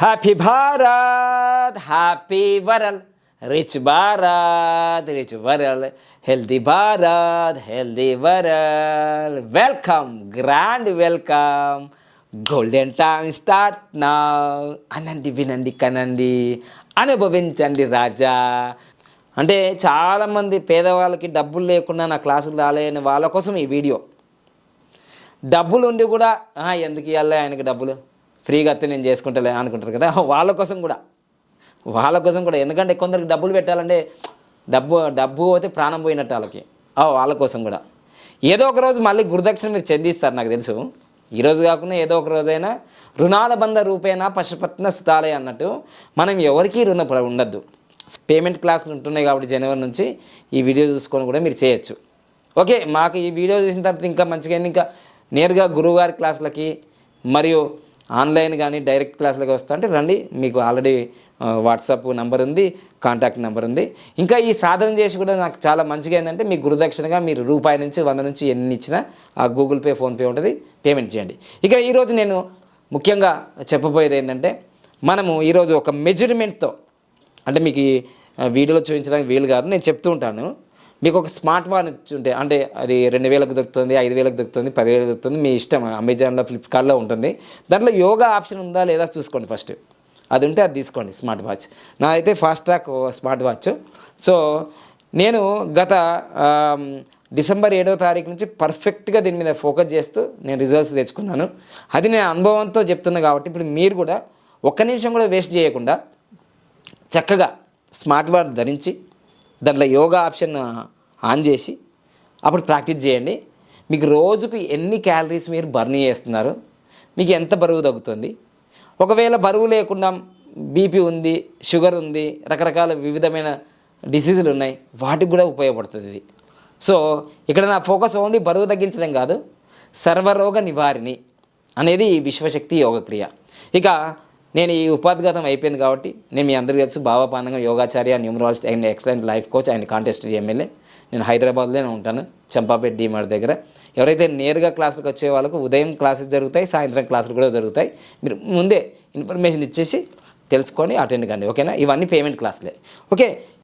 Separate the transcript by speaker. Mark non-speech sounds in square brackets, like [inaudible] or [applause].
Speaker 1: Happy Bharat happy world rich Bharat rich world healthy Bharat healthy world welcome grand welcome golden time start నా అనండి వినండి కనండి అనుభవించండి రాజా అంటే చాలామంది పేదవాళ్ళకి డబ్బులు లేకుండా నా క్లాసులు రాలేని వాళ్ళ కోసం ఈ వీడియో. డబ్బులు ఉండి కూడా ఎందుకు ఇవ్వాలి ఆయనకి డబ్బులు? ఫ్రీగా అయితే నేను చేసుకుంటలే అనుకుంటారు కదా [laughs] వాళ్ళ కోసం కూడా. వాళ్ళ కోసం కూడా ఎందుకంటే కొందరికి డబ్బులు పెట్టాలంటే డబ్బు డబ్బు పోతే ప్రాణం పోయినట్టు వాళ్ళకి. వాళ్ళ కోసం కూడా. ఏదో ఒక రోజు మళ్ళీ గురుదక్షిణ మీరు చెందిస్తారు నాకు తెలుసు. ఈరోజు కాకుండా ఏదో ఒక రోజైనా రుణాల బంధ రూపేణ పశుపత్న సుతాలే అన్నట్టు మనం ఎవరికీ రుణ ఉండద్దు. పేమెంట్ క్లాసులు ఉంటున్నాయి కాబట్టి జనవరి నుంచి ఈ వీడియో చూసుకొని కూడా మీరు చేయొచ్చు. ఓకే మాకు ఈ వీడియో చూసిన తర్వాత ఇంకా మంచిగా ఇంకా నేరుగా గురువుగారి క్లాసులకి మరియు ఆన్లైన్ కానీ డైరెక్ట్ క్లాసులకు వస్తా అంటే రండి మీకు ఆల్రెడీ వాట్సాప్ నెంబర్ ఉంది కాంటాక్ట్ నెంబర్ ఉంది. ఇంకా ఈ సాధన చేసి కూడా నాకు చాలా మంచిగా ఏంటంటే మీ గురుదక్షిణగా మీరు రూపాయి నుంచి వంద నుంచి ఎన్ని ఇచ్చినా ఆ గూగుల్ పే ఫోన్పే ఉంటుంది పేమెంట్ చేయండి. ఇక ఈరోజు నేను ముఖ్యంగా చెప్పబోయేది ఏంటంటే మనము ఈరోజు ఒక మెజర్మెంట్తో అంటే మీకు ఈ వీడియోలో చూపించడానికి వీలు కాదు నేను చెప్తూ ఉంటాను. మీకు ఒక స్మార్ట్ వాచ్ ఉంటే అంటే అది రెండు వేలకు దొరుకుతుంది ఐదు వేలకు దొరుకుతుంది పదివేలకు దొరుకుతుంది మీ ఇష్టం అమెజాన్లో ఫ్లిప్కార్ట్లో ఉంటుంది. దాంట్లో యోగా ఆప్షన్ ఉందా లేదా చూసుకోండి ఫస్ట్. అది ఉంటే అది తీసుకోండి స్మార్ట్ వాచ్. నాదైతే Fastrack smart watch. So నేను గత డిసెంబర్ ఏడవ తారీఖు నుంచి పర్ఫెక్ట్గా దీని మీద ఫోకస్ చేస్తూ నేను రిజల్ట్స్ తెచ్చుకున్నాను. అది నేను అనుభవంతో చెప్తున్నా కాబట్టి ఇప్పుడు మీరు కూడా ఒక్క నిమిషం కూడా వేస్ట్ చేయకుండా చక్కగా స్మార్ట్ వాచ్ ధరించి దాంట్లో యోగా ఆప్షన్ ఆన్ చేసి అప్పుడు ప్రాక్టీస్ చేయండి. మీకు రోజుకు ఎన్ని క్యాలరీస్ మీరు బర్న్ చేస్తున్నారు? మీకు ఎంత బరువు తగ్గుతుంది? ఒకవేళ బరువు లేకుండా బీపీ ఉంది షుగర్ ఉంది రకరకాల వివిధమైన డిసీజులు ఉన్నాయి వాటికి కూడా ఉపయోగపడుతుంది. ఇది సో ఇక్కడ నా ఫోకస్ ఓన్లీ బరువు తగ్గించడం కాదు సర్వరోగ నివారిణి అనేది విశ్వశక్తి యోగక్రియ. ఇక నేను ఈ ఉపాధిగతం అయిపోయింది కాబట్టి నేను మీ అందరికీ తెలుసు భావపానంగా యోగాచార్య numerologist and excellent life coach and contest MLA. నేను హైదరాబాద్లోనే ఉంటాను చంపాపేట డీమార్ట్ దగ్గర. ఎవరైతే నేరుగా క్లాసులకు వచ్చే వాళ్ళకు ఉదయం క్లాసెస్ జరుగుతాయి సాయంత్రం క్లాసులు కూడా జరుగుతాయి. మీరు ముందే ఇన్ఫర్మేషన్ ఇచ్చేసి తెలుసుకొని అటెండ్ కండి ఓకేనా? ఇవన్నీ పేమెంట్ క్లాసులే. ఓకే